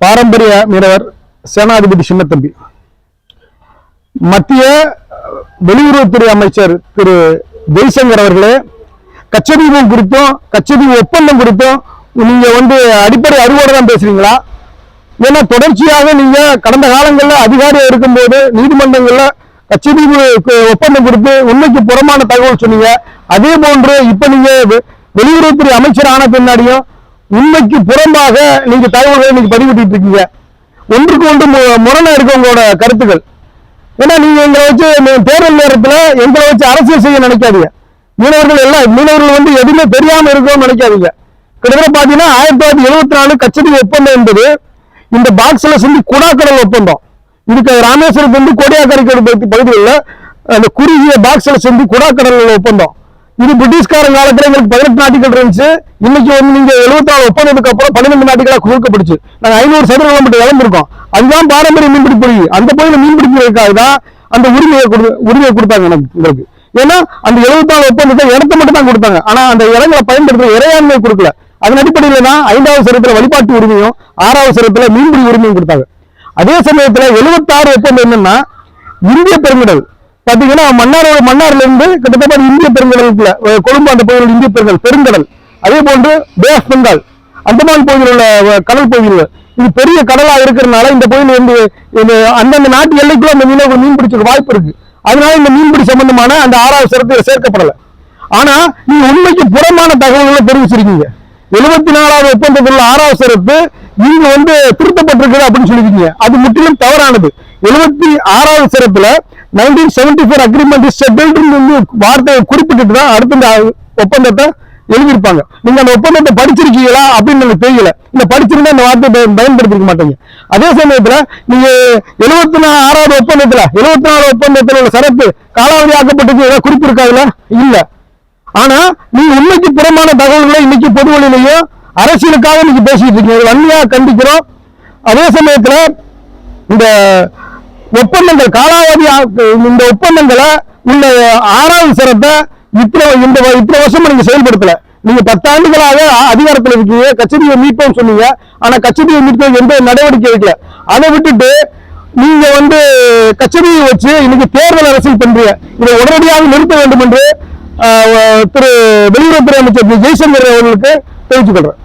பாரம்பரிய மீனவர் சேனாதிபதி சின்னத்தம்பி. மத்திய வெளியுறவுத்துறை அமைச்சர் திரு ஜெய்சங்கர் அவர்களே கச்சதீபம் குறித்தும் கச்சதீப ஒப்பந்தம் குறித்தும் நீங்க வந்து அடிப்படை அறுவோடு தான் பேசுறீங்களா? ஏன்னா தொடர்ச்சியாக நீங்க கடந்த காலங்களில் அதிகாரியா இருக்கும்போது நீதிமன்றங்கள்ல கச்சதீபு ஒப்பந்தம் கொடுத்து உண்மைக்கு புறமான தகவல் சொன்னீங்க. அதே போன்று இப்ப நீங்க வெளியுறவுத்துறை அமைச்சர் ஆன பின்னாடியும் உண்மைக்கு புறம்பாக நீங்க தகவல்களை நீங்க பதிவிட்டு இருக்கீங்க. ஒன்றுக்கு ஒன்று மு- முரணா இருக்கு உங்களோட கருத்துக்கள். ஏன்னா நீங்க எங்களை வச்சு தேர்தல் நேரத்துல எங்களை வச்சு அரசியல் செய்ய நினைக்காதீங்க. மீனவர்கள் எல்லாம் மீனவர்கள் வந்து எதுவுமே தெரியாம இருக்கணும்னு நினைக்காதீங்க. கிட்டத்தட்ட பாத்தீங்கன்னா ஆயிரத்தி தொள்ளாயிரத்தி எழுபத்தி நாலு கச்சதீவு ஒப்பந்தம் என்பது இந்த பாக்ஸ்ல சொல்லி குடாக்கடல் ஒப்பந்தம். இதுக்கு ராமேஸ்வரத்து வந்து கோடியாக்கரைக்கோடு பகுதிகளில் அந்த குறுகிய பாக்ஸ்ல செஞ்சு குடாக்கடல் ஒப்பந்தம். இது பிரிட்டிஷ்காரன் காலத்துல எங்களுக்கு பதினெட்டு நாட்டுகள் இருந்துச்சு. இன்னைக்கு வந்து நீங்க எழுபத்தாறு ஒப்பந்தத்துக்கு அப்புறம் பன்னிரெண்டு நாட்டுகளா கொடுக்கப்படுச்சு நாங்க ஐநூறு சதுர கிலோமீட்டர் இழந்திருக்கோம். அதுதான் பாரம்பரிய மீன்பிடி பொழி அந்த பகுதியில மீன்பிடிக்கிறதுக்காக தான் அந்த உரிமையை கொடு உரிமையை கொடுத்தாங்க எனக்கு உங்களுக்கு ஏன்னா அந்த எழுபத்தாறு ஒப்பந்தத்தை இடத்த மட்டும் தான் கொடுத்தாங்க. ஆனா அந்த இடங்களை பயன்படுத்துற இறையாண்மை கொடுக்கல. அதன் அடிப்படையில தான் ஐந்தாவது சரத்துல வழிபாட்டு உரிமையும் ஆறாவது சரத்துல மீன்பிடி உரிமையும் கொடுத்தாங்க. அதே சமயத்துல 76 ஒப்பந்தம் என்னன்னா இந்திய பெருங்கடல். பாத்தீங்கன்னா மன்னாரோட மன்னார்ல இருந்து கிட்டத்தட்ட இந்திய பெருங்கடலுக்குள்ள கொழும்பு அந்த பகுதியில் இந்திய பெருங்கடல் பெருங்கடல். அதே போன்று பேஸ் பெங்கால் அந்தமான் பகுதியில் உள்ள கடல் பகுதியில். இது பெரிய கடலா இருக்கிறதுனால இந்த பகுதியில் வந்து இந்த அந்தந்த நாட்டு எல்லைக்குள்ள அந்த மீனவர்கள் மீன் பிடிச்சிருக்க வாய்ப்பு இருக்கு. அதனால இந்த மீன்பிடி சம்பந்தமான அந்த ஆறாவது சிறப்பு சேர்க்கப்படல. ஆனா நீங்க உண்மைக்கு புறமான தகவல்களை தெரிவிச்சிருக்கீங்க. எழுபத்தி நாலாவது ஒப்பந்தத்தில் ஆறாவது சிறப்பு நீங்க வந்து திருத்தப்பட்டிருக்குது அப்படின்னு சொல்லிருக்கீங்க அது முற்றிலும் தவறானது. எழுபத்தி ஆறாவது சிறப்புல நைன்டீன் செவன்டி ஃபோர் அக்ரிமெண்ட் செட்டில்டுன்னு வந்து வார்த்தையை குறிப்பிட்டுட்டு தான் அடுத்த ஒப்பந்தத்தை எழுதியிருப்பாங்க. நீங்க அந்த ஒப்பந்தத்தை படிச்சிருக்கீங்களா அப்படின்னு எனக்கு தெரியல. இந்த படிச்சிருந்தா இந்த வார்த்தையை பயன்படுத்திக்க மாட்டீங்க. அதே சமயத்துல நீங்க எழுபத்தி நாலு ஆறாவது ஒப்பந்தத்துல எழுபத்தி நாலு ஒப்பந்தத்துல உள்ள சரத்து காலாவதி ஆக்கப்பட்டது ஏதாவது குறிப்பிருக்காதுல இல்லை இல்ல. ஆனா நீங்க உண்மைக்கு புறமான தகவல்களை இன்னைக்கு பொது வழியிலையும் அரசியலுக்காக இன்னைக்கு பேசிட்டு இருக்கீங்க. இது வன்மையா கண்டிக்கிறோம். அதே சமயத்துல இந்த ஒப்பந்தங்கள் காலாவதி இந்த ஒப்பந்தங்களை உள்ள ஆறாவது சிறத்தை இத்தனை இந்த வ- இத்தனை வருஷமா நீங்க செயல்படுத்தல. நீங்க பத்தாண்டுகளாக அதிகாரத்தில் இருக்கீங்க கச்சேரியை மீட்போம் சொன்னீங்க. ஆனா கச்சேரியை மீட்போம் எந்த நடவடிக்கை எடுக்கல. அதை விட்டுட்டு நீங்க வந்து கச்சேரியை வச்சு இன்னைக்கு தேர்தல் அரசியல் பண்றீங்க. இதை உடனடியாக நிறுத்த வேண்டும் என்று திரு வெளியுறவுத்துறை அமைச்சர் திரு ஜெய்சங்கர் அவர்களுக்கு தெரிவித்துக் கொள்றேன்.